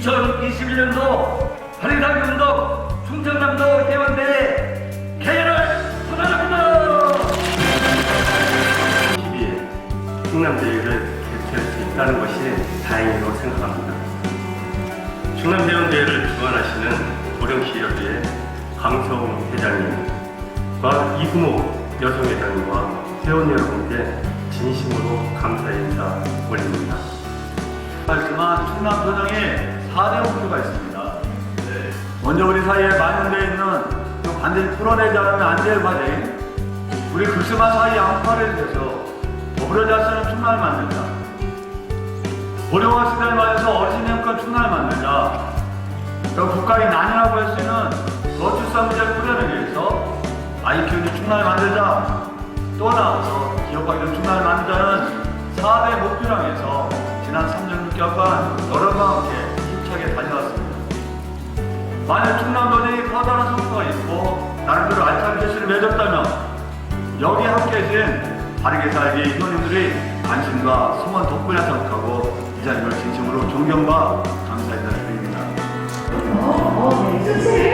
2021년도 바리당 운동 충청남도 회원대회 개회를 선언합니다. 12일 충남대회를 개최할 수 있다는 것이 다행이라고 생각합니다. 충남대원대회를 주관하시는 고령시협의회 강성훈 회장님과 이금호 여성회장님과 회원 여러분께 진심으로 감사 인사 올립니다. 말씀한 충남 도정에 4대 목표가 있습니다. 먼저 우리 사이에 만연되어 있는 그 반드시 풀어내지 않으면 안 될 과제인 우리 극심한 사이 양파를 해서 더불어져 쓰는 충남을 만들자. 고령화 시대를 맞아서 어르신 행복한 충남을 만들자. 또 국가의 난이라고 할 수 있는 저출산 문제를 풀어내기 위해서 아이 키우는 충남을 만들자. 또 나아가서 기업과 이런 충남을 만들자는 4대 목표를 향해서 지난 3년 6개월간 여러 만약 충남도이 커다란 성과가 있고 나름대로 알찬 실시를 맺었다면 여기 함께 해신 바르게 살기 회원님들의 관심과 성원 덕분에 생각하고 이 자리를 진심으로 존경과 감사의 자리입니다. 어, 어, 네. 그